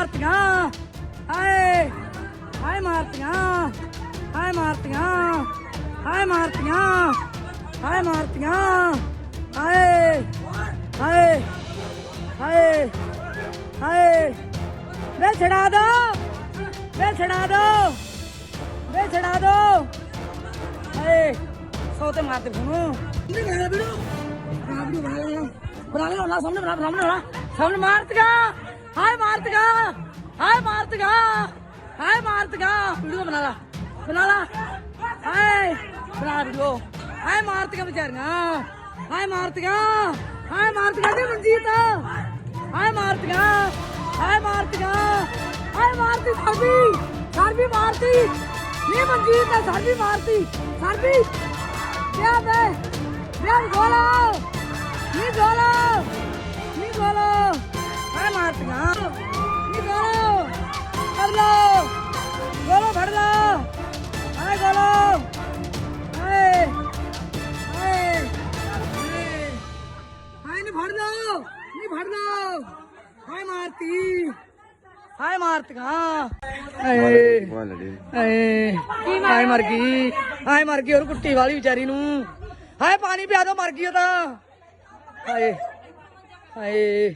ਮਾਰਤੀਆਂ। ਹਾਏ ਹਾਏ ਮਾਰਤੀਆਂ ਹਾਏ ਮਾਰਤੀਆਂ ਹਾਏ ਮਾਰਤੀਆਂ ਹਾਏ ਮਾਰਤੀਆਂ ਹਾਏ ਹਾਏ ਹਾਏ ਹਾਏ। ਵੇ ਛੜਾ ਦੋ ਵੇ ਛੜਾ ਦੋ ਵੇ ਛੜਾ ਦੋ। ਹਾਏ ਸੌ ਤੇ ਮਾਰਦੇ ਫੋਨ ਨਹੀਂ ਗਾਣਾ ਵੀਡੀਓ ਬਣਾ ਵੀਡੀਓ ਬਣਾ ਲੈ ਬਣਾ ਲੈ ਨਾ ਸਾਹਮਣੇ ਬਣਾ ਸਾਹਮਣੇ ਬਣਾ। ਸਾਹਮਣੇ ਮਾਰਤਗਾ ਹਾਏ ਮਾਰਤਗਾ ਹਾਏ ਮਾਰਤਗਾ ਹਾਏ ਮਾਰਤਗਾ। ਵੀਡੀਓ ਬਣਾ ਲਾ ਬਣਾ ਲਾ। ਹਾਏ, ਬਣਾ ਵੀਡੀਓ। ਹਾਏ ਮਾਰਤਗਾ ਵਿਚਾਰੀਆਂ, ਹਾਏ ਮਾਰਤਗਾ ਹਾਏ ਮਾਰਤਗਾ ਦੀ ਮਨਜੀਤ। ਹਾਏ ਮਾਰਤਗਾ ਹਾਏ ਮਾਰਤਗਾ, ਹਾਏ ਮਾਰਤੀ ਸਰਬੀ ਸਰਬੀ ਮਾਰਤੀ। ਨੀ ਮਨਜੀਤ ਨੇ ਸਰਬੀ ਮਾਰਤੀ ਸਰਬੀ ਵਿਆਹ ਦੇ, ਵਿਆਹ ਗੋਲਾ। ਨੀ ਗੋਲਾ ਨੀ ਗੋਲਾ। ਹਾਏ ਮਾਰਤੀਆਂ ਨੀ ਗੋਲਾ ਕਰ ਲੋ ਗੋਲਾ ਫੜ ਲੋ ਹਾਏ ਗੋਲਾ। ਹਾਏ ਹਾਏ ਹਾਏ ਹਾਏ ਫੜ ਲੋ ਨੀ ਫੜ ਲੋ ਹਾਏ ਮਾਰਤੀ। ਹਾਏ ਮਾਰਤੀਆਂ। ਹਾਏ ਹਾਏ ਹਾਏ ਮਰ ਗਈ। ਹਾਏ ਮਰ ਗਈ ਔਰ ਕੁੱਟੀ ਵਾਲੀ ਵਿਚਾਰੀ ਨੂੰ। ਹਾਏ ਪਾਣੀ ਪਿਆ ਦੋ ਮਰ ਗਈ ਉਹ ਤਾਂ। ਹਾਏ। ਹਾਏ।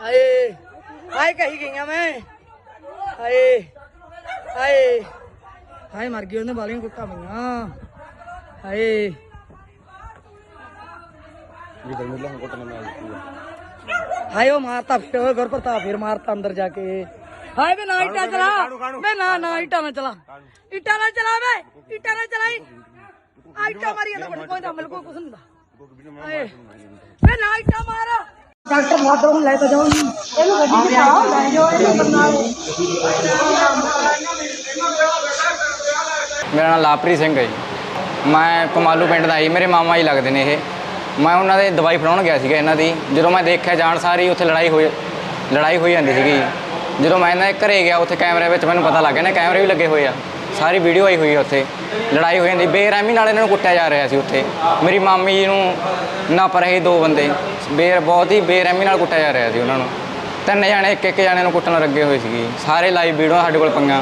ਹਾਏ ਹਾਏ ਕਹੀ ਗਈਆਂ ਮੈਂ। ਹਾਏ ਹਾਏ ਹਾਏ ਮਰ ਗਈ ਉਹਨੇ ਵਾਲੀਆਂ ਕੁੱਟਾਂ ਪਈਆਂ। ਹਾਏ। ਹਾਏ ਉਹ ਮਾਰਤਾ ਫਿਰ ਗੁਰਪ੍ਰਤਾਪ ਫਿਰ ਮਾਰਤਾ ਅੰਦਰ ਜਾ ਕੇ। ਹਾਏ ਵੇ ਨਾ ਇੱਟਾਂ ਚਲਾ ਵੇ ਨਾ ਨਾ ਇੱਟਾਂ ਨਾ ਚਲਾ। ਇੱਟਾਂ ਨਾ ਚਲਾ ਵੇ ਇੱਟਾਂ ਨਾ ਚਲਾਈ ਆ ਇੱਟਾਂ ਮਾਰੀ ਤਾਂ ਕੋਈ ਕੋਈ ਤਾਂ ਮਿਲ ਨਹੀਂ ਹੁੰਦਾ। ਹਾਏ। ਵੇ ਨਾ ਇੱਟਾਂ ਮਾਰ। ਡਾਕਟਰ ਮਾਦਰ ਨੂੰ ਲੈ ਤਾਂ ਜਾਓ ਇਹਨੂੰ ਗੱਡੀ ਚ ਪਾਓ ਲੈ ਜਾਓ ਇਹਨੂੰ ਬਰਨਾਲੇ ਮੇਰਾ ਨਾਮ ਲਾਪਰੀ ਸਿੰਘ ਹੈ ਜੀ। ਮੈਂ ਕਮਾਲੂ ਪਿੰਡ ਦਾ ਜੀ, ਮੇਰੇ ਮਾਮਾ ਜੀ ਲੱਗਦੇ ਨੇ ਇਹ। ਮੈਂ ਉਹਨਾਂ ਦੇ ਦਵਾਈ ਫੜਾਉਣ ਗਿਆ ਸੀਗਾ ਇਹਨਾਂ ਦੀ। ਜਦੋਂ ਮੈਂ ਦੇਖਿਆ ਜਾਣ ਸਾਰੀ ਉੱਥੇ ਲੜਾਈ ਹੋਈ ਲੜਾਈ ਹੋਈ ਜਾਂਦੀ ਸੀਗੀ ਜਦੋਂ ਮੈਂ ਇਹਨਾਂ ਦੇ ਘਰੇ ਗਿਆ, ਉੱਥੇ ਕੈਮਰੇ ਵਿੱਚ ਮੈਨੂੰ ਪਤਾ ਲੱਗ ਗਿਆ ਨਾ ਕੈਮਰੇ ਵੀ ਲੱਗੇ ਹੋਏ ਆ। ਸਾਰੀ ਵੀਡੀਓ ਆਈ ਹੋਈ ਹੈ ਉੱਥੇ। ਲੜਾਈ ਹੋਈ ਜਾਂਦੀ, ਬੇਰਹਿਮੀ ਨਾਲ ਇਹਨਾਂ ਨੂੰ ਕੁੱਟਿਆ ਜਾ ਰਿਹਾ ਸੀ ਉੱਥੇ। ਮੇਰੀ ਮਾਮੀ ਜੀ ਨੂੰ ਨਾ ਪਰ ਦੋ ਬੰਦੇ ਬੇਰ ਬਹੁਤ ਹੀ ਬੇਰਹਿਮੀ ਨਾਲ ਕੁੱਟਿਆ ਜਾ ਰਿਹਾ ਸੀ ਉਹਨਾਂ ਨੂੰ। ਤਿੰਨ ਜਾਣੇ, ਇੱਕ ਇੱਕ ਜਾਣੇ ਨੂੰ ਕੁੱਟਣ ਲੱਗੇ ਹੋਏ ਸੀਗੇ। ਸਾਰੇ ਲਾਈਵ ਵੀਡੀਓ ਸਾਡੇ ਕੋਲ ਪਈਆਂ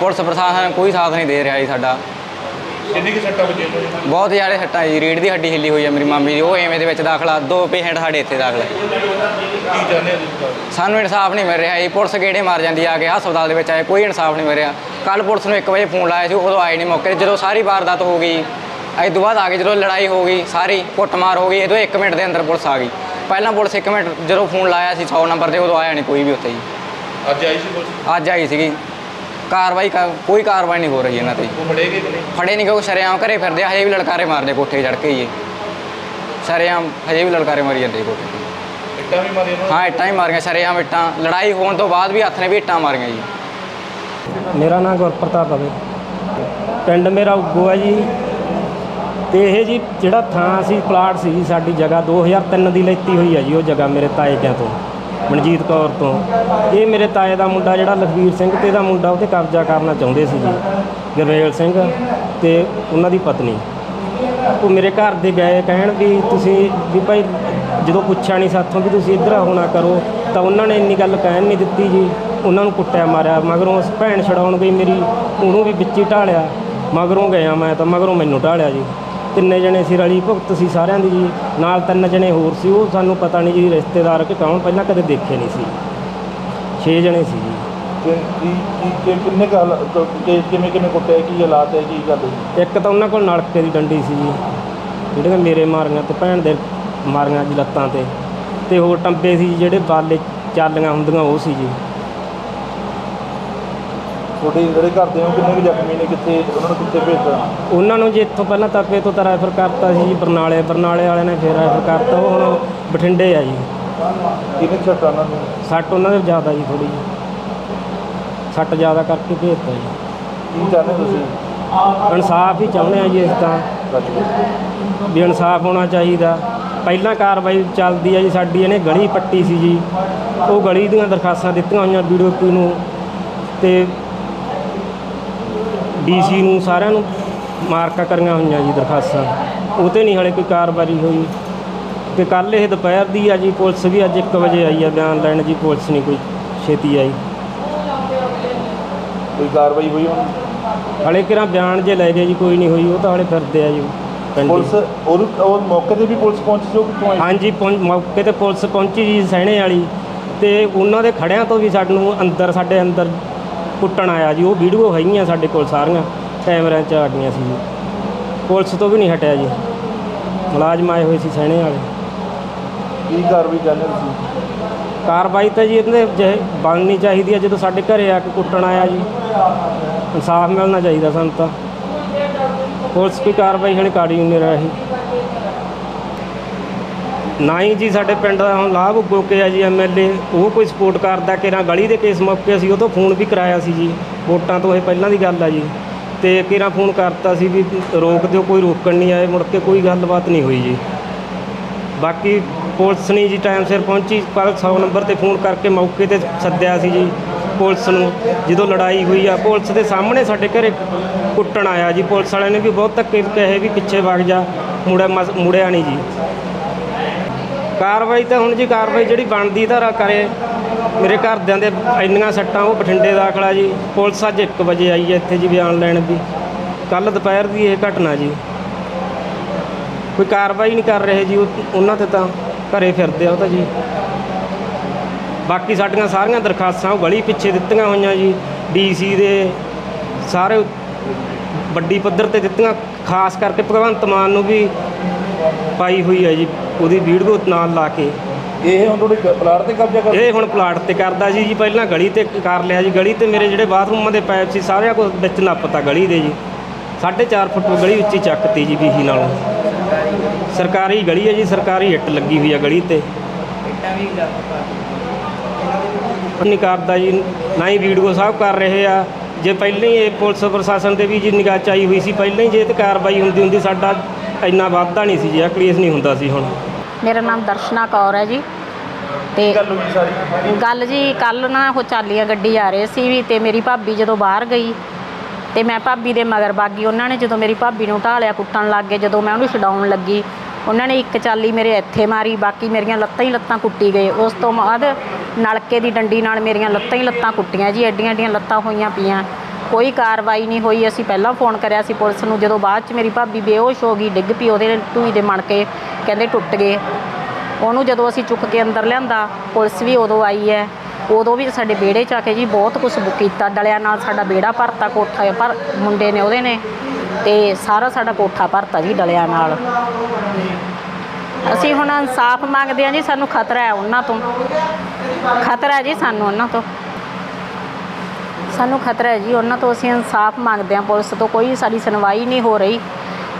ਪੁਲਿਸ ਪ੍ਰਸ਼ਾਸਨ ਕੋਈ ਸਾਥ ਨਹੀਂ ਦੇ ਰਿਹਾ ਜੀ ਸਾਡਾ। ਕਿੰਨੀ ਕਿ ਸੱਟਾਂ ਵੱਜੀਆਂ ਨੇ ਬਹੁਤ ਜ਼ਿਆਦਾ ਸੱਟਾਂ ਜੀ ਰੀੜ ਦੀ ਹੱਡੀ ਹਿੱਲੀ ਹੋਈ ਹੈ ਮੇਰੀ ਮਾਮੀ ਦੀ ਉਹ ਐਵੇਂ ਦੇ ਵਿੱਚ ਦਾਖਲਾ ਦੋ ਪੇਸ਼ੈਂਟ ਸਾਡੇ ਇੱਥੇ ਦਾਖਲ ਹੈ ਕੀ ਚਾਹੁੰਦੇ ਹੋ ਤੁਸੀਂ? ਸਾਨੂੰ ਇਨਸਾਫ ਨਹੀਂ ਮਿਲ ਰਿਹਾ ਜੀ ਪੁਲਿਸ ਗੇੜੇ ਮਾਰ ਜਾਂਦੀ ਆ ਕੇ ਹਸਪਤਾਲ ਦੇ ਵਿੱਚ ਆਏ ਕੋਈ ਇਨਸਾਫ ਨਹੀਂ ਮਿਲ ਰਿਹਾ। ਕੱਲ ਪੁਲਿਸ ਨੂੰ 1 ਵਜੇ ਫੋਨ ਲਾਇਆ ਸੀ ਉਦੋਂ ਆਏ ਨਹੀਂ ਮੌਕੇ ਤੇ ਜਦੋਂ ਸਾਰੀ ਵਾਰਦਾਤ ਹੋ ਗਈ ਅੱਜ ਤੋਂ ਬਾਅਦ ਆ ਕੇ ਜਦੋਂ ਲੜਾਈ ਹੋ ਗਈ ਸਾਰੀ ਕੁੱਟਮਾਰ ਹੋ ਗਈ ਇਹਦੋਂ 1 ਮਿੰਟ ਦੇ ਅੰਦਰ ਪੁਲਿਸ ਆ ਗਈ। ਪਹਿਲਾਂ ਪੁਲਿਸ 1 ਮਿੰਟ ਜਦੋਂ ਫੋਨ ਲਾਇਆ ਸੀ 100 ਨੰਬਰ ਤੇ ਉਦੋਂ ਆਇਆ ਨਹੀਂ ਕੋਈ ਵੀ ਉੱਥੇ ਜੀ। ਅੱਜ ਆਈ ਸੀ ਪੁਲਿਸ? ਅੱਜ ਆਈ ਸੀਗੀ। ਕਾਰਵਾਈ ਕਾ- ਕੋਈ ਕਾਰਵਾਈ ਨਹੀਂ ਹੋ ਰਹੀ ਇਹਨਾਂ ਤੇ ਉਹ ਕਿ ਨਹੀਂ? ਫੜੇ ਨਹੀਂ ਕਿਉਂਕਿ ਸ਼ਰੇਆਮ ਘਰੇ ਫਿਰਦੇ ਆ, ਹਜੇ ਵੀ ਲਲਕਾਰੇ ਮਾਰਦੇ ਕੋਠੇ ਚੜ ਕੇ ਹੀ ਇਹ। ਸ਼ਰੇਆਮ ਹਜੇ ਵੀ ਲਲਕਾਰੇ ਮਾਰੀ ਜਾਂਦੇ ਕੋਠੇ ਤੇ। ਇੱਟਾਂ ਵੀ ਮਾਰੀਆਂ ਉਹਨਾਂ ਹਾਂ ਇੱਟਾਂ ਹੀ ਮਾਰੀਆਂ ਸ਼ਰੇਆਮ ਇੱਟਾਂ। ਲੜਾਈ ਹੋਣ ਤੋਂ ਬਾਅਦ ਵੀ ਹੱਥ ਨੇ ਵੀ ਇੱਟਾਂ ਮਾਰੀਆਂ ਜੀ। ਮੇਰਾ ਨਾਮ ਗੁਰਪ੍ਰਤਾਪ ਹੈ ਪਿੰਡ ਮੇਰਾ ਉਗੋ ਹੈ ਜੀ। ਤੇ ਇਹ ਜੀ ਜਿਹੜਾ ਥਾਂ ਸੀ ਪਲਾਟ ਸੀ ਜੀ ਸਾਡੀ ਜਗ੍ਹਾ 2003 ਦੀ ਲੈਤੀ ਹੋਈ ਹੈ ਜੀ ਉਹ ਜਗ੍ਹਾ ਮੇਰੇ ਤਾਏ ਕਿਆਂ ਤੋਂ। ਮਨਜੀਤ ਕੌਰ ਤੋਂ। ਇਹ ਮੇਰੇ ਤਾਏ ਦਾ ਮੁੰਡਾ ਜਿਹੜਾ ਲਖਵੀਰ ਸਿੰਘ ਤੇ ਇਹਦਾ ਮੁੰਡਾ ਉਹਤੇ ਕਬਜ਼ਾ ਕਰਨਾ ਚਾਹੁੰਦੇ ਸੀ ਜੀ ਗੁਰਵੇਲ ਸਿੰਘ ਤੇ ਉਹਨਾਂ ਦੀ ਪਤਨੀ। ਉਹ ਮੇਰੇ ਘਰ ਦੇ ਗਏ ਕਹਿਣ ਵੀ ਤੁਸੀਂ ਵੀ ਭਾਈ ਜਦੋਂ ਪੁੱਛਿਆ ਨਹੀਂ ਸਾਥੋਂ ਵੀ ਤੁਸੀਂ ਇੱਧਰ ਆਉਣਾ ਕਰੋ, ਤਾਂ ਉਹਨਾਂ ਨੇ ਇੰਨੀ ਗੱਲ ਕਹਿਣ ਨਹੀਂ ਦਿੱਤੀ ਜੀ। ਉਹਨਾਂ ਨੂੰ ਕੁੱਟਿਆ ਮਾਰਿਆ, ਮਗਰੋਂ ਉਸ ਭੈਣ ਛਡਾਉਣ ਗਈ ਮੇਰੀ, ਉਹਨੂੰ ਵੀ ਵਿੱਚ ਹੀ ਢਾਲਿਆ। ਮਗਰੋਂ ਗਿਆ ਮੈਂ ਤਾਂ ਮਗਰੋਂ ਮੈਨੂੰ ਢਾਲਿਆ ਜੀ। ਤਿੰਨੇ ਜਣੇ ਸੀ ਰਲੀ ਭੁਗਤ ਸੀ ਸਾਰਿਆਂ ਦੀ ਜੀ। ਨਾਲ ਤਿੰਨ ਜਣੇ ਹੋਰ ਸੀ ਉਹ ਸਾਨੂੰ ਪਤਾ ਨਹੀਂ ਜੀ ਰਿਸ਼ਤੇਦਾਰ ਕਿ ਕੌਣ ਪਹਿਲਾਂ ਕਦੇ ਦੇਖੇ ਨਹੀਂ ਸੀ। ਛੇ ਜਣੇ ਸੀ ਜੀ। ਕਿ ਕੀ ਕੀ ਕਿ- ਕਿੰਨੇ ਕਾਲ ਕਿਵੇਂ ਕਿਵੇਂ ਕੁੱਟਿਆ ਕੀ ਹਾਲਾਤ ਹੈ ਕੀ ਗੱਲ ਹੈ ਇੱਕ ਤਾਂ ਉਹਨਾਂ ਕੋਲ ਨਲਕੇ ਦੀ ਡੰਡੀ ਸੀ ਜੀ ਜਿਹੜੀਆਂ ਮੇਰੇ ਮਾਰੀਆਂ ਤੇ ਭੈਣ ਦੇ ਮਾਰੀਆਂ ਜੀ ਲੱਤਾਂ ਤੇ। ਤੇ ਹੋਰ ਟੰਬੇ ਸੀ ਜਿਹੜੇ ਬਾਲੇ ਚਾਲੀਆਂ ਹੁੰਦੀਆਂ ਉਹ ਸੀ ਜੀ। ਤੁਹਾਡੇ ਜਿਹੜੇ ਘਰ ਦੇ ਹੋ ਕਿੰਨੇ ਵੀ ਜ਼ਖਮੀ ਨੇ ਕਿੱਥੇ ਉਹਨਾਂ ਨੂੰ ਕਿੱਥੇ ਭੇਜਦਾ ਉਹਨਾਂ ਨੂੰ ਜੀ ਇੱਥੋਂ ਪਹਿਲਾਂ ਤਪੇ ਤੋਂ ਤਾਂ ਰੈਫਰ ਕਰਤਾ ਸੀ ਜੀ ਬਰਨਾਲੇ ਬਰਨਾਲੇ ਵਾਲਿਆਂ ਨੇ ਫਿਰ ਰੈਫਰ ਕਰਤਾ ਉਹ ਹੁਣ ਬਠਿੰਡੇ ਆ ਜੀ। ਕਿੰਨੇ ਸੱਟਾਂ ਉਹਨਾਂ ਨੂੰ? ਸੱਟ ਉਹਨਾਂ ਦੇ ਜ਼ਿਆਦਾ ਜੀ ਥੋੜੀ ਜੀ। ਸੱਟ ਜ਼ਿਆਦਾ ਕਰਕੇ ਭੇਜਤਾ ਜੀ। ਕੀ ਚਾਹੁੰਦੇ ਤੁਸੀਂ? ਇਨਸਾਫ ਹੀ ਚਾਹੁੰਦੇ ਆ ਜੀ ਇਸ ਤਾਂ ਵੀ ਇਨਸਾਫ ਹੋਣਾ ਚਾਹੀਦਾ। ਪਹਿਲਾਂ ਕਾਰਵਾਈ ਚੱਲਦੀ ਹੈ ਜੀ ਸਾਡੀ ਇਹਨੇ ਗਲੀ ਪੱਟੀ ਸੀ ਜੀ। ਉਹ ਗਲੀ ਦੀਆਂ ਦਰਖਾਸਤਾਂ ਦਿੱਤੀਆਂ ਹੋਈਆਂ ਵੀਡੀਓ ਨੂੰ। ਤੇ ਡੀਸੀ ਨੂੰ ਸਾਰਿਆਂ ਨੂੰ ਮਾਰਕਾ ਕਰੀਆਂ ਹੋਈਆਂ ਜੀ ਦਰਖਾਸਤਾਂ। ਉਹ 'ਤੇ ਨਹੀਂ ਹਲੇ ਕੋਈ ਕਾਰਵਾਈ ਹੋਈ। ਤੇ ਕੱਲ ਇਹ ਦੁਪਹਿਰ ਦੀ ਆ ਜੀ ਪੁਲਿਸ ਵੀ ਅੱਜ 1 ਵਜੇ ਆਈ ਆ ਬਿਆਨ ਲੈਣ ਜੀ ਪੁਲਿਸ ਨਹੀਂ ਕੋਈ ਛੇਤੀ ਆਈ। ਕੋਈ ਕਾਰਵਾਈ ਹੋਈ ਹੁਣ? ਹਲੇ ਕਿਰਾਂ ਬਿਆਨ ਜੇ ਲੈ ਗਏ ਜੀ ਕੋਈ ਨਹੀਂ ਹੋਈ ਉਹ ਤਾਂ ਹਲੇ ਫਿਰਦੇ ਆ ਜੀ। ਪਿੰਡ। ਪੁਲਿਸ ਉਹ ਉਹ ਮੌਕੇ ਤੇ ਵੀ ਪੁਲਿਸ ਪਹੁੰਚੀ ਜੋ ਕਿੱਥੋਂ ਆਈ? ਹਾਂਜੀ ਪਹੁੰਚ- ਮੌਕੇ ਤੇ ਪੁਲਿਸ ਪਹੁੰਚੀ ਜੀ ਸਹਿਣੇ ਵਾਲੀ। ਤੇ ਉਹਨਾਂ ਦੇ ਖੜਿਆਂ ਤੋਂ ਵੀ ਸਾਨੂੰ ਅੰਦਰ ਸਾਡੇ ਅੰਦਰ ਕੁੱਟਣ ਆਇਆ ਜੀ ਉਹ ਵੀਡੀਓ ਹੈਗੀਆਂ ਸਾਡੇ ਕੋਲ ਸਾਰੀਆਂ ਕੈਮਰਿਆਂ 'ਚ ਆ ਗਈਆਂ ਸੀ ਜੀ। ਪੁਲਿਸ ਤੋਂ ਵੀ ਨਹੀਂ ਹਟਿਆ ਜੀ। ਮੁਲਾਜ਼ਮ ਆਏ ਹੋਏ ਸੀ ਸਹਿਣੇ ਵਾਲੇ। ਕੀ ਕਾਰਵਾਈ ਚਾਹੁੰਦੇ ਹੋ ਤੁਸੀਂ ਕਾਰਵਾਈ ਤਾਂ ਜੀ ਇਹਦੇ ਜੇ ਬਣਨੀ ਚਾਹੀਦੀ ਹੈ ਜਦੋਂ ਸਾਡੇ ਘਰੇ ਆ ਕੇ ਕੁੱਟਣ ਆਇਆ ਜੀ। ਇਨਸਾਫ ਮਿਲਣਾ ਚਾਹੀਦਾ ਸਾਨੂੰ ਤਾਂ। ਪੁਲਿਸ ਕੋਈ ਕਾਰਵਾਈ ਹਲੇ ਕਰ ਹੀ ਨਹੀਂ ਰਹੀ। ਨਾ ਹੀ ਜੀ ਸਾਡੇ ਪਿੰਡ ਦਾ ਹੁਣ ਲਾਭ ਗੋਕੇ ਆ ਜੀ ਐਮਐਲਏ ਉਹ ਕੋਈ ਸਪੋਰਟ ਕਰਦਾ ਕਿ ਨਾ ਗਲੀ ਦੇ ਕੇਸ ਮੌਕੇ ਅਸੀਂ ਉਹ ਤੋਂ ਫੋਨ ਵੀ ਕਰਾਇਆ ਸੀ ਜੀ, ਵੋਟਾਂ ਤੋਂ ਇਹ ਪਹਿਲਾਂ ਦੀ ਗੱਲ ਆ ਜੀ। ਤੇ ਕਿਹੜਾ ਫੋਨ ਕਰਤਾ ਸੀ ਵੀ ਰੋਕ ਦਿਓ, ਕੋਈ ਰੋਕਣ ਨਹੀਂ ਆਏ, ਮੁੜ ਕੇ ਕੋਈ ਗੱਲਬਾਤ ਨਹੀਂ ਹੋਈ ਜੀ। ਬਾਕੀ ਪੁਲਿਸ ਨਹੀਂ ਜੀ ਟਾਈਮ ਸਿਰ ਪਹੁੰਚੀ ਪਰ 100 ਨੰਬਰ ਤੇ ਫੋਨ ਕਰਕੇ ਮੌਕੇ ਤੇ ਸੱਦਿਆ ਸੀ ਜੀ ਪੁਲਿਸ ਨੂੰ, ਜਦੋਂ ਲੜਾਈ ਹੋਈ ਆ, ਪੁਲਿਸ ਦੇ ਸਾਹਮਣੇ ਸਾਡੇ ਘਰੇ ਕੁੱਟਣ ਆਇਆ ਜੀ। ਪੁਲਿਸ ਵਾਲਿਆਂ ਨੇ ਵੀ ਬਹੁਤ ਧੱਕੇ ਕਹੇ ਵੀ ਪਿੱਛੇ ਵਗ ਜਾ, ਮੁੜਿਆ ਮਸ- ਮੁੜਿਆ ਨਹੀਂ ਜੀ। ਕਾਰਵਾਈ ਤਾਂ ਹੁਣ ਜੀ ਕਾਰਵਾਈ ਜਿਹੜੀ ਬਣਦੀ ਧਾਰਾ ਕਰੇ। ਮੇਰੇ ਘਰਦਿਆਂ ਦੇ ਇੰਨੀਆਂ ਸੱਟਾਂ, ਉਹ ਬਠਿੰਡੇ ਦਾਖਲਾ ਜੀ। ਪੁਲਿਸ ਅੱਜ 1 ਵਜੇ ਆਈ ਹੈ ਇੱਥੇ ਜੀ ਬਿਆਨ ਲੈਣ ਵੀ। ਕੱਲ ਦੁਪਹਿਰ ਦੀ ਇਹ ਘਟਨਾ ਜੀ। ਕੋਈ ਕਾਰਵਾਈ ਨਹੀਂ ਕਰ ਰਹੇ ਜੀ ਉਹ- ਉਹਨਾਂ ਤੇ ਤਾਂ। ਘਰੇ ਫਿਰਦੇ ਆ ਉਹ ਤਾਂ ਜੀ। ਬਾਕੀ ਸਾਡੀਆਂ ਸਾਰੀਆਂ ਦਰਖਾਸਤਾਂ ਉਹ ਗਲੀ ਪਿੱਛੇ ਦਿੱਤੀਆਂ ਹੋਈਆਂ ਜੀ। ਡੀਸੀ ਦੇ ਸਾਰੇ ਵੱਡੀ ਪੱਧਰ ਤੇ ਦਿੱਤੀਆਂ। ਖਾਸ ਕਰਕੇ ਭਗਵੰਤ ਮਾਨ ਨੂੰ ਵੀ ਪਾਈ ਹੋਈ ਹੈ ਜੀ। ਉਹਦੀ ਵੀਡੀਓ ਨਾਲ ਲਾ ਕੇ। ਇਹ ਹੁਣ ਤੁਹਾਡੇ ਪਲਾਟ ਤੇ ਕਬਜ਼ਾ ਕਰ ਇਹ ਹੁਣ ਪਲਾਟ ਤੇ ਕਰਦਾ ਸੀ ਜੀ ਪਹਿਲਾਂ ਗਲੀ ਤੇ ਕਰ ਲਿਆ ਜੀ। ਗਲੀ ਤੇ ਮੇਰੇ ਜਿਹੜੇ ਬਾਥਰੂਮਾਂ ਦੇ ਪਾਈਪ ਸੀ ਸਾਰਿਆਂ ਕੁਝ ਵਿੱਚ ਨੱਪਤਾ ਗਲੀ ਦੇ ਜੀ। 4.5 ਫੁੱਟ ਗਲੀ ਵਿੱਚ ਹੀ ਚੱਕਤੀ ਜੀ ਬੀਹੀ ਨਾਲੋਂ। ਸਰਕਾਰੀ ਗਲੀ ਹੈ ਜੀ ਸਰਕਾਰੀ ਇੱਟ ਲੱਗੀ ਹੋਈ ਆ ਗਲੀ ਤੇ। ਨਹੀਂ ਕਰਦਾ ਜੀ ਨਾ ਹੀ ਵੀਡੀਓ ਸਾਹਿਬ ਕਰ ਰਹੇ ਆ। ਜੇ ਪਹਿਲਾਂ ਹੀ ਇਹ ਪੁਲਿਸ ਪ੍ਰਸ਼ਾਸਨ ਦੇ ਵੀ ਜੀ ਨਿਗਾਹ ਚ ਆਈ ਹੋਈ ਸੀ ਪਹਿਲਾਂ ਹੀ ਜੇ ਤੇ ਕਾਰਵਾਈ ਹੁੰਦੀ ਹੁੰਦੀ ਸਾਡਾ ਇੰਨਾ ਵਾਧਾ ਨਹੀਂ ਸੀ ਜੀ ਆ ਕੇਸ ਨਹੀਂ ਹੁੰਦਾ ਸੀ ਹੁਣ। ਮੇਰਾ ਨਾਮ ਦਰਸ਼ਨਾ ਕੌਰ ਹੈ ਜੀ। ਤੇ ਗੱਲ ਹੋਈ ਸਾਰੀ? ਗੱਲ ਜੀ ਕੱਲ ਨਾ ਉਹ ਚਾਲੀਆਂ ਗੱਡੀ ਆ ਰਹੇ ਸੀ ਵੀ ਤੇ ਮੇਰੀ ਭਾਬੀ ਜਦੋਂ ਬਾਹਰ ਗਈ ਤੇ ਮੈਂ ਭਾਬੀ ਦੇ ਮਗਰ ਬਾਗੀ ਉਹਨਾਂ ਨੇ ਜਦੋਂ ਮੇਰੀ ਭਾਬੀ ਨੂੰ ਢਾਲਿਆ ਕੁੱਟਣ ਲੱਗ ਗਏ ਜਦੋਂ ਮੈਂ ਉਹਨੂੰ ਛਡਾਉਣ ਲੱਗੀ ਉਹਨਾਂ ਨੇ ਇੱਕ ਚਾਲੀ ਮੇਰੇ ਇੱਥੇ ਮਾਰੀ ਬਾਕੀ ਮੇਰੀਆਂ ਲੱਤਾਂ ਹੀ ਲੱਤਾਂ ਕੁੱਟੀ ਗਏ। ਉਸ ਤੋਂ ਬਾਅਦ ਨਲਕੇ ਦੀ ਡੰਡੀ ਨਾਲ ਮੇਰੀਆਂ ਲੱਤਾਂ ਹੀ ਲੱਤਾਂ ਕੁੱਟੀਆਂ ਜੀ ਐਡੀਆਂ ਐਡੀਆਂ ਲੱਤਾਂ ਹੋਈਆਂ ਪਈਆਂ। ਕੋਈ ਕਾਰਵਾਈ ਨਹੀਂ ਹੋਈ ਅਸੀਂ ਪਹਿਲਾਂ ਫੋਨ ਕਰਿਆ ਸੀ ਪੁਲਿਸ ਨੂੰ। ਜਦੋਂ ਬਾਅਦ ਚ ਮੇਰੀ ਭਾਬੀ ਬੇਹੋਸ਼ ਹੋ ਗਈ ਡਿੱਗ ਪਈ ਉਹਦੇ ਟੂਈ ਦੇ ਮਣਕੇ। ਕਹਿੰਦੇ ਟੁੱਟ ਗਏ। ਉਹਨੂੰ ਜਦੋਂ ਅਸੀਂ ਚੁੱਕ ਕੇ ਅੰਦਰ ਲਿਆਂਦਾ, ਪੁਲਿਸ ਵੀ ਉਦੋਂ ਆਈ ਹੈ। ਉਦੋਂ ਵੀ ਸਾਡੇ ਵਿਹੜੇ ਚ ਆ ਕੇ ਜੀ ਬਹੁਤ ਕੁਝ ਕੀਤਾ। ਡਲਿਆਂ ਨਾਲ ਸਾਡਾ ਵਿਹੜਾ ਭਰਤਾ, ਕੋਠਾ ਪਰ ਮੁੰਡੇ ਨੇ, ਉਹਦੇ ਨੇ। ਤੇ ਸਾਰਾ ਸਾਡਾ ਕੋਠਾ ਭਰਤਾ ਜੀ ਡਲਿਆਂ ਨਾਲ। ਅਸੀਂ ਹੁਣ ਇਨਸਾਫ ਮੰਗਦੇ ਹਾਂ ਜੀ, ਸਾਨੂੰ ਖਤਰਾ ਹੈ ਉਹਨਾਂ ਤੋਂ। ਖਤਰਾ ਹੈ ਜੀ ਸਾਨੂੰ ਉਹਨਾਂ ਤੋਂ। ਸਾਨੂੰ ਖਤਰਾ ਹੈ ਜੀ ਉਹਨਾਂ ਤੋਂ ਅਸੀਂ ਇਨਸਾਫ ਮੰਗਦੇ ਹਾਂ। ਪੁਲਿਸ ਤੋਂ ਕੋਈ ਸਾਡੀ ਸੁਣਵਾਈ ਨਹੀਂ ਹੋ ਰਹੀ।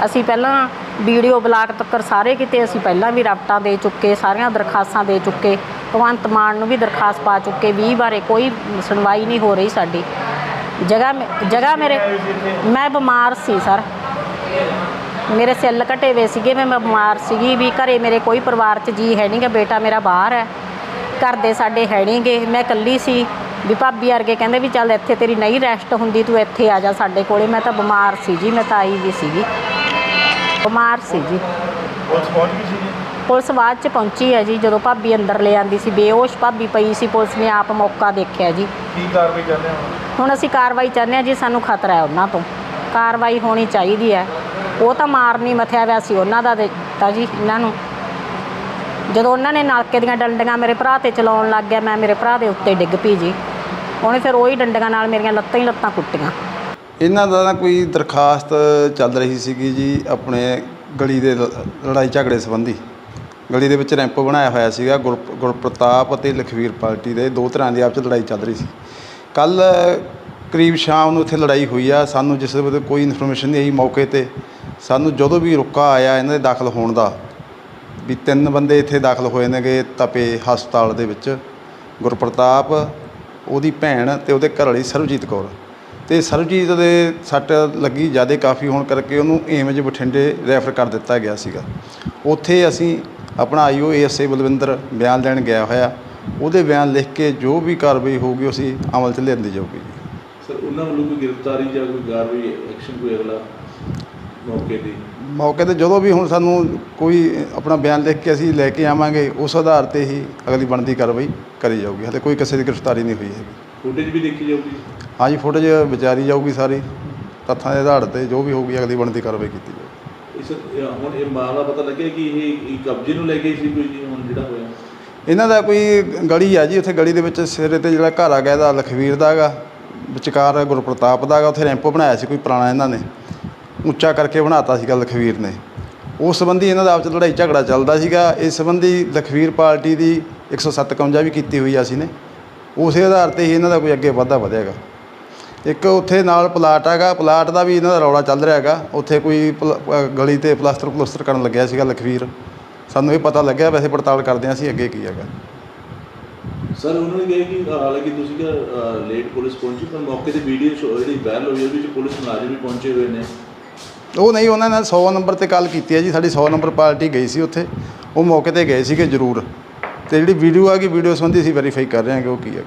ਅਸੀਂ ਪਹਿਲਾਂ ਵੀਡੀਓ ਬਲਾਕ ਤੱਕ ਸਾਰੇ ਕਿਤੇ, ਅਸੀਂ ਪਹਿਲਾਂ ਵੀ ਰਾਬਟਾਂ ਦੇ ਚੁੱਕੇ, ਸਾਰੀਆਂ ਦਰਖਾਸਤਾਂ ਦੇ ਚੁੱਕੇ, ਭਗਵੰਤ ਮਾਨ ਨੂੰ ਵੀ ਦਰਖਾਸਤ ਪਾ ਚੁੱਕੇ 20 ਬਾਰੇ ਕੋਈ ਸੁਣਵਾਈ ਨਹੀਂ ਹੋ ਰਹੀ ਸਾਡੀ। ਜਗ੍ਹਾ ਮੇ- ਜਗ੍ਹਾ ਮੇਰੇ, ਮੈਂ ਬਿਮਾਰ ਸੀ, ਸਰ। ਮੇਰੇ ਸੈੱਲ ਘਟੇ ਹੋਏ ਸੀਗੇ, ਮੈਂ ਬਿਮਾਰ ਸੀਗੀ ਵੀ ਘਰੇ ਮੇਰੇ ਕੋਈ ਪਰਿਵਾਰ 'ਚ ਜੀ ਹੈ ਨਹੀਂਗਾ ਬੇਟਾ ਮੇਰਾ ਬਾਹਰ ਹੈ। ਘਰ ਦੇ ਸਾਡੇ ਹੈ ਨਹੀਂਗੇ ਮੈਂ ਇਕੱਲੀ ਸੀ। ਵੀ ਭਾਬੀ ਵਰਗੇ ਕਹਿੰਦੇ ਵੀ ਚੱਲ ਇੱਥੇ ਤੇਰੀ ਨਹੀਂ ਰੈਸਟ ਹੁੰਦੀ, ਤੂੰ ਇੱਥੇ ਆ ਜਾ ਸਾਡੇ ਕੋਲੇ, ਮੈਂ ਤਾਂ ਬਿਮਾਰ ਸੀ ਜੀ, ਮੈਂ ਤਾਂ ਆਈ ਵੀ ਸੀਗੀ। ਬਿਮਾਰ ਸੀ ਜੀ। ਪੁਲਿਸ ਪਹੁੰਚ ਗਈ ਸੀ ਪੁਲਿਸ ਬਾਅਦ 'ਚ ਪਹੁੰਚੀ ਹੈ ਜੀ ਜਦੋਂ ਭਾਬੀ ਅੰਦਰ ਲੈ ਆਂਦੀ ਸੀ। ਬੇਹੋਸ਼ ਭਾਬੀ ਪਈ ਸੀ ਪੁਲਿਸ ਨੇ ਆਪ ਮੌਕਾ ਦੇਖਿਆ ਜੀ। ਕੀ ਕਾਰਵਾਈ ਚਾਹੁੰਦੇ ਹੋ? ਹੁਣ ਅਸੀਂ ਕਾਰਵਾਈ ਚਾਹੁੰਦੇ ਹਾਂ ਜੀ ਸਾਨੂੰ ਖਤਰਾ ਹੈ ਉਹਨਾਂ ਤੋਂ। ਕਾਰਵਾਈ ਹੋਣੀ ਚਾਹੀਦੀ ਹੈ। ਉਹ ਤਾਂ ਮਾਰਨੀ ਮਥਿਆ ਹੋਇਆ ਸੀ ਉਹਨਾਂ ਦਾ ਦਿੱਤਾ ਜੀ ਇਹਨਾਂ ਨੂੰ। ਜਦੋਂ ਉਹਨਾਂ ਨੇ ਨਲਕੇ ਦੀਆਂ ਡੰਡੀਆਂ ਮੇਰੇ ਭਰਾ ਤੇ ਚਲਾਉਣ ਲੱਗ ਗਿਆ ਮੈਂ ਮੇਰੇ ਭਰਾ ਦੇ ਉੱਤੇ ਡਿੱਗ ਪਈ ਜੀ। ਉਹਨੇ ਫਿਰ ਉਹੀ ਡੰਡੀਆਂ ਨਾਲ ਮੇਰੀਆਂ ਲੱਤਾਂ ਹੀ ਲੱਤਾਂ ਕੁੱਟੀਆਂ। ਇਹਨਾਂ ਦਾ ਨਾ ਕੋਈ ਦਰਖਾਸਤ ਚੱਲ ਰਹੀ ਸੀਗੀ ਜੀ ਆਪਣੇ ਗਲੀ ਦੇ ਲ- ਲੜਾਈ ਝਗੜੇ ਸੰਬੰਧੀ। ਗਲੀ ਦੇ ਵਿੱਚ ਰੈਂਪ ਬਣਾਇਆ ਹੋਇਆ ਸੀਗਾ ਗੁਰ, ਗੁਰਪ੍ਰਤਾਪ ਅਤੇ ਲਖਵੀਰ ਪਾਰਟੀ ਦੇ, ਦੋ ਤਰ੍ਹਾਂ ਦੀ ਆਪਸ 'ਚ ਲੜਾਈ ਚੱਲ ਰਹੀ ਸੀ। ਕੱਲ ਕਰੀਬ ਸ਼ਾਮ ਨੂੰ ਇੱਥੇ ਲੜਾਈ ਹੋਈ ਆ, ਸਾਨੂੰ ਜਿਸ ਵੇਲੇ ਕੋਈ ਇਨਫੋਰਮੇਸ਼ਨ ਨਹੀਂ ਆਈ ਮੌਕੇ ਤੇ। ਸਾਨੂੰ ਜਦੋਂ ਵੀ ਰੁਕਾ ਆਇਆ ਇਹਨਾਂ ਦੇ ਦਾਖਲ ਹੋਣ ਦਾ, ਵੀ ਤਿੰਨ ਬੰਦੇ ਇੱਥੇ ਦਾਖਲ ਹੋਏ ਨੇਗੇ ਤਪੇ ਹਸਪਤਾਲ ਦੇ ਵਿੱਚ, ਗੁਰਪ੍ਰਤਾਪ, ਉਹਦੀ ਭੈਣ ਤੇ ਉਹਦੇ ਘਰ ਵਾਲੀ ਸਰਬਜੀਤ ਕੌਰ। ਤੇ ਸਰਬਜੀਤ ਦੇ ਸੱਟ ਲੱਗੀ ਜ਼ਿਆਦਾ ਕਾਫੀ ਹੋਣ ਕਰਕੇ ਉਹਨੂੰ ਏਮਜ ਬਠਿੰਡੇ ਰੈਫਰ ਕਰ ਦਿੱਤਾ ਗਿਆ ਸੀਗਾ। ਉੱਥੇ ਅਸੀਂ ਆਪਣਾ ਆਈਓ ਏਐਸਏ ਬਲਵਿੰਦਰ ਬਿਆਨ ਲੈਣ ਗਿਆ ਹੋਇਆ। ਉਹਦੇ ਬਿਆਨ ਲਿਖ ਕੇ ਜੋ ਵੀ ਕਾਰਵਾਈ ਹੋਊਗੀ ਅਸੀਂ ਅਮਲ 'ਚ ਲਿਆਂਦੀ ਜਾਊਗੀ ਸਰ ਉਹਨਾਂ ਵੱਲੋਂ ਕੋਈ ਗ੍ਰਿਫਤਾਰੀ ਜਾਂ ਕੋਈ ਕਾਰਵਾਈ ਐਕਸ਼ਨ ਕੋਈ ਅਗਲਾ ਮੌਕੇ ਤੇ? ਮੌਕੇ ਤੇ ਜਦੋਂ ਵੀ ਹੁਣ ਸਾਨੂੰ ਕੋਈ ਆਪਣਾ ਬਿਆਨ ਲਿਖ ਕੇ ਅਸੀਂ ਲੈ ਕੇ ਆਵਾਂਗੇ ਉਸ ਆਧਾਰ ਤੇ ਹੀ ਅਗਲੀ ਬਣਦੀ ਕਾਰਵਾਈ ਕਰੀ ਜਾਊਗੀ। ਹਲੇ ਕੋਈ ਕਿਸੇ ਦੀ ਗ੍ਰਿਫਤਾਰੀ ਨਹੀਂ ਹੋਈ ਹੈਗੀ। ਫੁਟੇਜ ਵੀ ਦੇਖੀ ਜਾਊਗੀ? ਹਾਂਜੀ ਫੁਟੇਜ ਵਿਚਾਰੀ ਜਾਊਗੀ ਸਾਰੀ। ਤੱਥਾਂ ਦੇ ਆਧਾਰ ਤੇ ਜੋ ਵੀ ਹੋਊਗੀ ਅਗਲੀ ਬਣਦੀ ਕਾਰਵਾਈ ਕੀਤੀ ਜਾਊਗੀ ਇਸ ਹੁਣ ਇਹ ਮਾਮਲਾ ਪਤਾ ਲੱਗਿਆ ਕਿ ਇਹ ਕਬਜ਼ੇ ਨੂੰ ਲੈ ਕੇ ਸੀ ਕੋਈ ਜੀ ਹੁਣ ਜਿਹੜਾ ਹੋਇਆ? ਇਹਨਾਂ ਦਾ ਕੋਈ ਗਲੀ ਆ ਜੀ ਉੱਥੇ ਗਲੀ ਦੇ ਵਿੱਚ ਸਿਰੇ ਤੇ ਜਿਹੜਾ ਘਰ ਆ ਗਿਆ ਇਹਦਾ ਲਖਵੀਰ ਦਾ ਹੈਗਾ। ਵਿਚਕਾਰ ਗੁਰਪ੍ਰਤਾਪ ਦਾ ਹੈਗਾ ਉੱਥੇ ਰੈਂਪੋ ਬਣਾਇਆ ਸੀ ਕੋਈ ਪੁਰਾਣਾ ਇਹਨਾਂ ਨੇ। ਉੱਚਾ ਕਰਕੇ ਬਣਾਤਾ ਸੀਗਾ ਲਖਵੀਰ ਨੇ। ਉਸ ਸੰਬੰਧੀ ਇਹਨਾਂ ਦਾ ਆਪਸ 'ਚ ਲੜਾਈ ਝਗੜਾ ਚੱਲਦਾ ਸੀਗਾ। ਇਸ ਸੰਬੰਧੀ ਲਖਵੀਰ ਪਾਰਟੀ ਦੀ 107 ਕਮਜਾ ਵੀ ਕੀਤੀ ਹੋਈ ਆ ਅਸੀਂ ਨੇ। ਉਸੇ ਆਧਾਰ ਤੇ ਹੀ ਇਹਨਾਂ ਦਾ ਕੋਈ ਅੱਗੇ ਵਾਧਾ ਵਧੇਗਾ। ਇੱਕ ਉੱਥੇ ਨਾਲ ਪਲਾਟ ਹੈਗਾ ਪਲਾਟ ਦਾ ਵੀ ਇਹਨਾਂ ਦਾ ਰੌਲਾ ਚੱਲ ਰਿਹਾ ਹੈਗਾ। ਉੱਥੇ ਕੋਈ ਗਲੀ ਤੇ ਪਲਾਸਟਰ ਪਲੂਸਟਰ ਕਰਨ ਲੱਗਿਆ ਸੀਗਾ ਲਖਵੀਰ। ਸਾਨੂੰ ਇਹ ਪਤਾ ਲੱਗਿਆ ਵੈਸੇ ਪੜਤਾਲ ਕਰਦੇ ਹਾਂ ਅਸੀਂ ਅੱਗੇ ਕੀ ਹੈਗਾ। ਸਰ ਉਹਨਾਂ ਨੇ ਕਿਹਾ ਕਿ ਹਾਲਾਂਕਿ ਤੁਸੀਂ ਕਿ ਲੇਟ ਪੁਲਿਸ ਪਹੁੰਚੀ ਪਰ ਮੌਕੇ ਤੇ ਵੀਡੀਓ ਜਿਹੜੀ ਵਾਇਰਲ ਹੋਈ ਉਹਦੇ ਵਿੱਚ ਪੁਲਿਸ ਮੁਲਾਜ਼ਮ ਵੀ ਪਹੁੰਚੇ ਹੋਏ ਨੇ। ਉਹ ਨਹੀਂ ਉਹਨਾਂ ਨੇ 100 ਨੰਬਰ ਤੇ ਕਾਲ ਕੀਤੀ ਹੈ ਜੀ। ਸਾਡੀ 100 ਨੰਬਰ ਪਾਰਟੀ ਗਈ ਸੀ ਉੱਥੇ। ਉਹ ਮੌਕੇ ਤੇ ਗਏ ਸੀਗੇ ਜ਼ਰੂਰ। ਤੇ ਜਿਹੜੀ ਵੀਡੀਓ ਆ ਗਈ ਵੀਡੀਓ ਸੰਬੰਧੀ ਅਸੀਂ ਵੈਰੀਫਾਈ ਕਰ ਰਹੇ ਹਾਂ ਕਿ ਉਹ ਕੀ ਹੈ